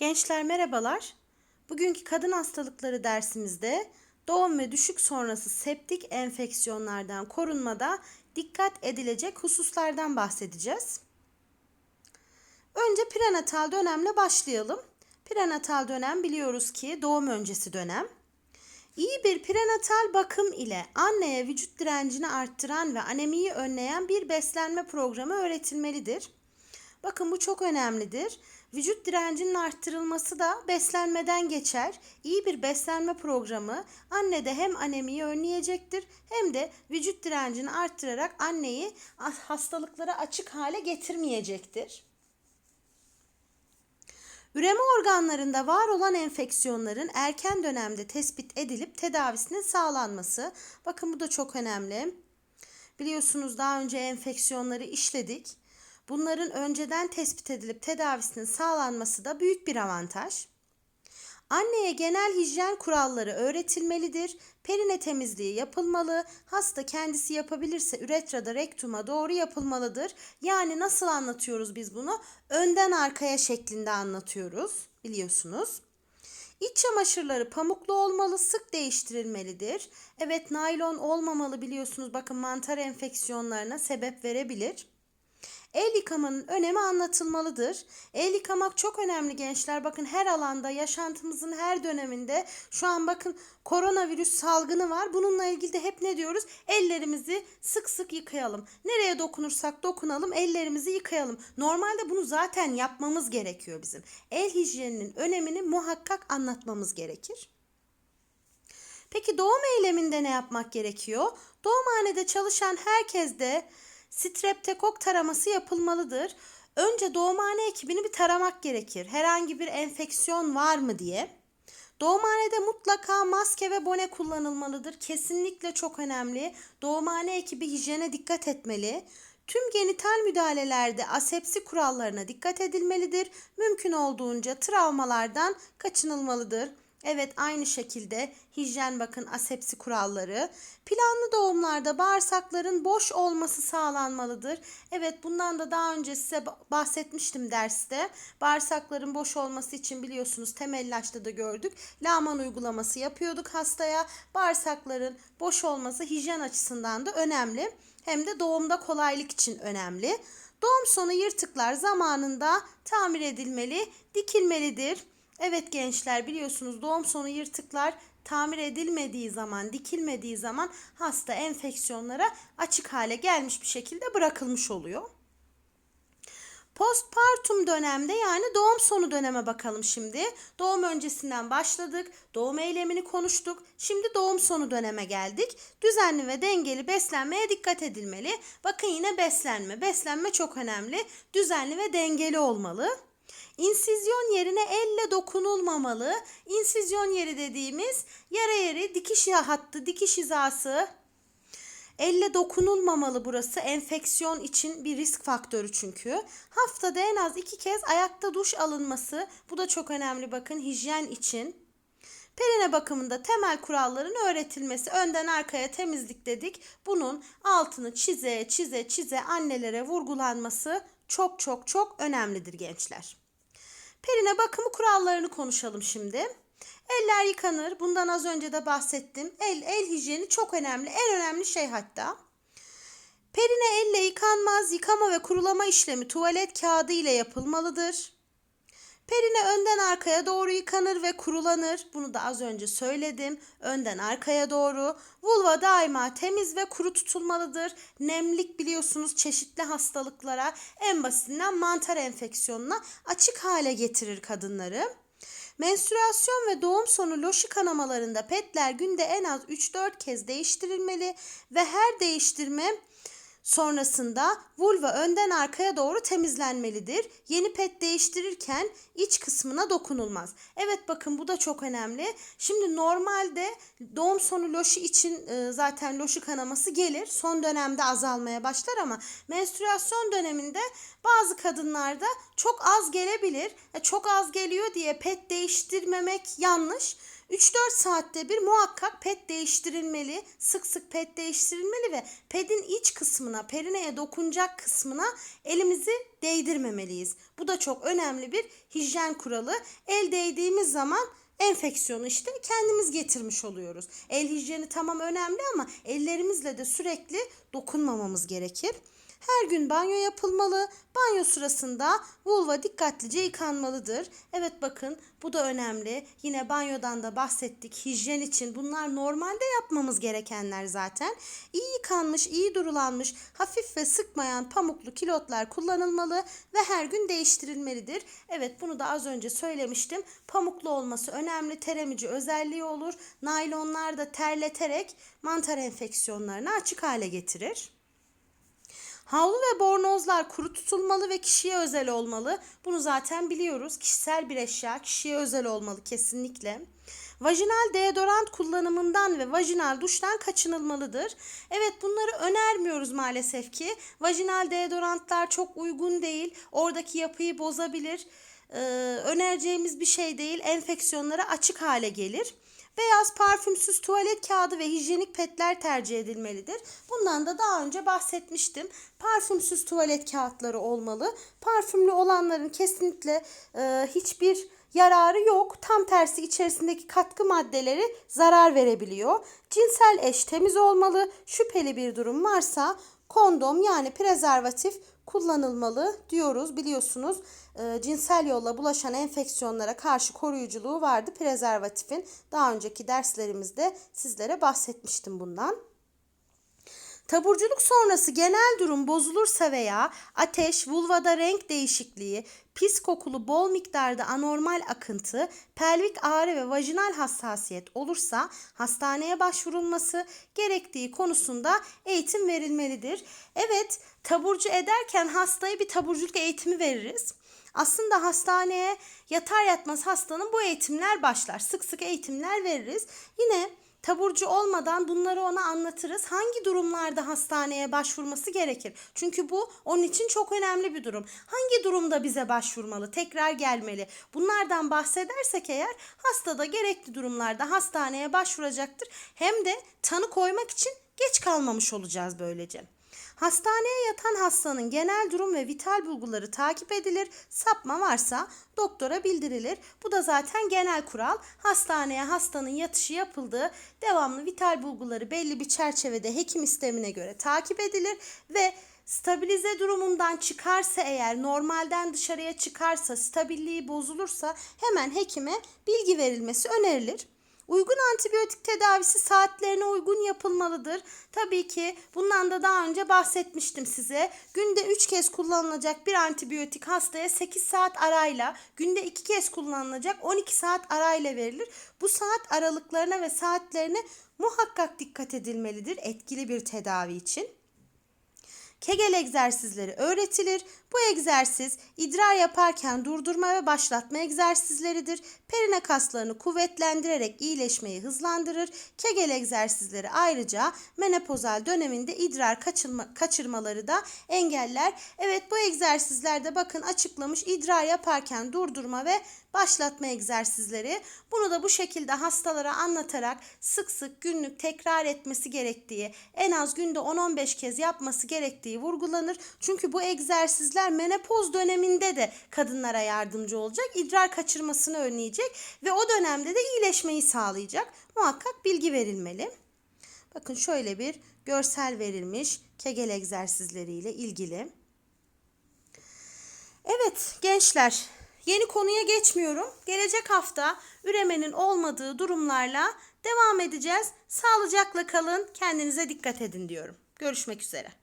Gençler merhabalar. Bugünkü kadın hastalıkları dersimizde doğum ve düşük sonrası septik enfeksiyonlardan korunmada dikkat edilecek hususlardan bahsedeceğiz. Önce prenatal dönemle başlayalım. Prenatal dönem biliyoruz ki doğum öncesi dönem. İyi bir prenatal bakım ile anneye vücut direncini arttıran ve anemiyi önleyen bir beslenme programı öğretilmelidir. Bakın bu çok önemlidir. Vücut direncinin arttırılması da beslenmeden geçer. İyi bir beslenme programı annede hem anemiyi önleyecektir hem de vücut direncini arttırarak anneyi hastalıklara açık hale getirmeyecektir. Üreme organlarında var olan enfeksiyonların erken dönemde tespit edilip tedavisinin sağlanması. Bakın bu da çok önemli. Biliyorsunuz daha önce enfeksiyonları işledik. Bunların önceden tespit edilip tedavisinin sağlanması da büyük bir avantaj. Anneye genel hijyen kuralları öğretilmelidir. Perine temizliği yapılmalı. Hasta kendisi yapabilirse üretrada rektuma doğru yapılmalıdır. Yani nasıl anlatıyoruz biz bunu? Önden arkaya şeklinde anlatıyoruz biliyorsunuz. İç çamaşırları pamuklu olmalı, sık değiştirilmelidir. Evet naylon olmamalı biliyorsunuz. Bakın mantar enfeksiyonlarına sebep verebilir. El yıkamanın önemi anlatılmalıdır. El yıkamak çok önemli gençler. Bakın her alanda, yaşantımızın her döneminde şu an bakın koronavirüs salgını var. Bununla ilgili de hep ne diyoruz? Ellerimizi sık sık yıkayalım. Nereye dokunursak dokunalım, ellerimizi yıkayalım. Normalde bunu zaten yapmamız gerekiyor bizim. El hijyeninin önemini muhakkak anlatmamız gerekir. Peki doğum eyleminde ne yapmak gerekiyor? Doğumhanede çalışan herkes de streptokok taraması yapılmalıdır. Önce doğumhane ekibini bir taramak gerekir. Herhangi bir enfeksiyon var mı diye. Doğumhanede mutlaka maske ve bone kullanılmalıdır. Kesinlikle çok önemli. Doğumhane ekibi hijyene dikkat etmeli. Tüm genital müdahalelerde asepsi kurallarına dikkat edilmelidir. Mümkün olduğunca travmalardan kaçınılmalıdır. Evet aynı şekilde hijyen bakın asepsi kuralları. Planlı doğumlarda bağırsakların boş olması sağlanmalıdır. Evet bundan da daha önce size bahsetmiştim derste. Bağırsakların boş olması için biliyorsunuz temel ilaçta da gördük. Laman uygulaması yapıyorduk hastaya. Bağırsakların boş olması hijyen açısından da önemli. Hem de doğumda kolaylık için önemli. Doğum sonu yırtıklar zamanında tamir edilmeli, dikilmelidir. Evet gençler biliyorsunuz doğum sonu yırtıklar tamir edilmediği zaman, dikilmediği zaman hasta enfeksiyonlara açık hale gelmiş bir şekilde bırakılmış oluyor. Postpartum dönemde yani doğum sonu döneme bakalım şimdi. Doğum öncesinden başladık. Doğum eylemini konuştuk. Şimdi doğum sonu döneme geldik. Düzenli ve dengeli beslenmeye dikkat edilmeli. Bakın yine beslenme. Beslenme çok önemli. Düzenli ve dengeli olmalı. İnsizyon yerine elle dokunulmamalı. İnsizyon yeri dediğimiz yara yeri dikiş hattı, dikiş hizası. Elle dokunulmamalı burası enfeksiyon için bir risk faktörü çünkü. Haftada en az iki kez ayakta duş alınması bu da çok önemli bakın hijyen için. Perine bakımında temel kuralların öğretilmesi önden arkaya temizlik dedik. Bunun altını çize çize çize annelere vurgulanması çok çok çok önemlidir gençler. Perine bakımı kurallarını konuşalım şimdi. Eller yıkanır. Bundan az önce de bahsettim. El, el hijyeni çok önemli. En önemli şey hatta. Perine elle yıkanmaz. Yıkama ve kurulama işlemi tuvalet kağıdı ile yapılmalıdır. Perine önden arkaya doğru yıkanır ve kurulanır. Bunu da az önce söyledim. Önden arkaya doğru. Vulva daima temiz ve kuru tutulmalıdır. Nemlik biliyorsunuz çeşitli hastalıklara en basitinden mantar enfeksiyonuna açık hale getirir kadınları. Menstrüasyon ve doğum sonu loşi kanamalarında petler günde en az 3-4 kez değiştirilmeli ve her değiştirme Sonrasında vulva önden arkaya doğru temizlenmelidir. Yeni pet değiştirirken iç kısmına dokunulmaz. Evet bakın bu da çok önemli. Şimdi normalde doğum sonu loşi için e, zaten loşi kanaması gelir. Son dönemde azalmaya başlar ama menstrüasyon döneminde bazı kadınlarda çok az gelebilir. E, çok az geliyor diye pet değiştirmemek yanlış. 3-4 saatte bir muhakkak pet değiştirilmeli. Sık sık pet değiştirilmeli ve pedin iç kısmına, perineye dokunacak kısmına elimizi değdirmemeliyiz. Bu da çok önemli bir hijyen kuralı. El değdiğimiz zaman enfeksiyonu işte kendimiz getirmiş oluyoruz. El hijyeni tamam önemli ama ellerimizle de sürekli dokunmamamız gerekir. Her gün banyo yapılmalı. Banyo sırasında vulva dikkatlice yıkanmalıdır. Evet bakın bu da önemli. Yine banyodan da bahsettik. Hijyen için bunlar normalde yapmamız gerekenler zaten. İyi yıkanmış, iyi durulanmış, hafif ve sıkmayan pamuklu kilotlar kullanılmalı ve her gün değiştirilmelidir. Evet bunu da az önce söylemiştim. Pamuklu olması önemli. Teremici özelliği olur. Naylonlar da terleterek mantar enfeksiyonlarını açık hale getirir. Havlu ve bornozlar kuru tutulmalı ve kişiye özel olmalı. Bunu zaten biliyoruz. Kişisel bir eşya kişiye özel olmalı kesinlikle. Vajinal deodorant kullanımından ve vajinal duştan kaçınılmalıdır. Evet bunları önermiyoruz maalesef ki. Vajinal deodorantlar çok uygun değil. Oradaki yapıyı bozabilir. Ee, önereceğimiz bir şey değil. Enfeksiyonlara açık hale gelir. Beyaz parfümsüz tuvalet kağıdı ve hijyenik petler tercih edilmelidir. Bundan da daha önce bahsetmiştim. Parfümsüz tuvalet kağıtları olmalı. Parfümlü olanların kesinlikle e, hiçbir yararı yok. Tam tersi içerisindeki katkı maddeleri zarar verebiliyor. Cinsel eş temiz olmalı. Şüpheli bir durum varsa kondom yani prezervatif kullanılmalı diyoruz. Biliyorsunuz e, cinsel yolla bulaşan enfeksiyonlara karşı koruyuculuğu vardı prezervatifin. Daha önceki derslerimizde sizlere bahsetmiştim bundan. Taburculuk sonrası genel durum bozulursa veya ateş, vulvada renk değişikliği, pis kokulu bol miktarda anormal akıntı, pelvik ağrı ve vajinal hassasiyet olursa hastaneye başvurulması gerektiği konusunda eğitim verilmelidir. Evet, taburcu ederken hastaya bir taburculuk eğitimi veririz. Aslında hastaneye yatar yatmaz hastanın bu eğitimler başlar. Sık sık eğitimler veririz. Yine taburcu olmadan bunları ona anlatırız. Hangi durumlarda hastaneye başvurması gerekir? Çünkü bu onun için çok önemli bir durum. Hangi durumda bize başvurmalı, tekrar gelmeli? Bunlardan bahsedersek eğer hasta da gerekli durumlarda hastaneye başvuracaktır. Hem de tanı koymak için geç kalmamış olacağız böylece. Hastaneye yatan hastanın genel durum ve vital bulguları takip edilir. Sapma varsa doktora bildirilir. Bu da zaten genel kural. Hastaneye hastanın yatışı yapıldığı devamlı vital bulguları belli bir çerçevede hekim istemine göre takip edilir ve stabilize durumundan çıkarsa eğer normalden dışarıya çıkarsa stabilliği bozulursa hemen hekime bilgi verilmesi önerilir. Uygun antibiyotik tedavisi saatlerine uygun yapılmalıdır. Tabii ki bundan da daha önce bahsetmiştim size. Günde 3 kez kullanılacak bir antibiyotik hastaya 8 saat arayla, günde 2 kez kullanılacak 12 saat arayla verilir. Bu saat aralıklarına ve saatlerine muhakkak dikkat edilmelidir etkili bir tedavi için. Kegel egzersizleri öğretilir. Bu egzersiz idrar yaparken durdurma ve başlatma egzersizleridir. Perine kaslarını kuvvetlendirerek iyileşmeyi hızlandırır. Kegel egzersizleri ayrıca menopozal döneminde idrar kaçırma, kaçırmaları da engeller. Evet bu egzersizlerde bakın açıklamış idrar yaparken durdurma ve başlatma egzersizleri. Bunu da bu şekilde hastalara anlatarak sık sık günlük tekrar etmesi gerektiği, en az günde 10-15 kez yapması gerektiği vurgulanır. Çünkü bu egzersizler menopoz döneminde de kadınlara yardımcı olacak, idrar kaçırmasını önleyecek ve o dönemde de iyileşmeyi sağlayacak. Muhakkak bilgi verilmeli. Bakın şöyle bir görsel verilmiş Kegel egzersizleriyle ilgili. Evet gençler Yeni konuya geçmiyorum. Gelecek hafta üremenin olmadığı durumlarla devam edeceğiz. Sağlıcakla kalın, kendinize dikkat edin diyorum. Görüşmek üzere.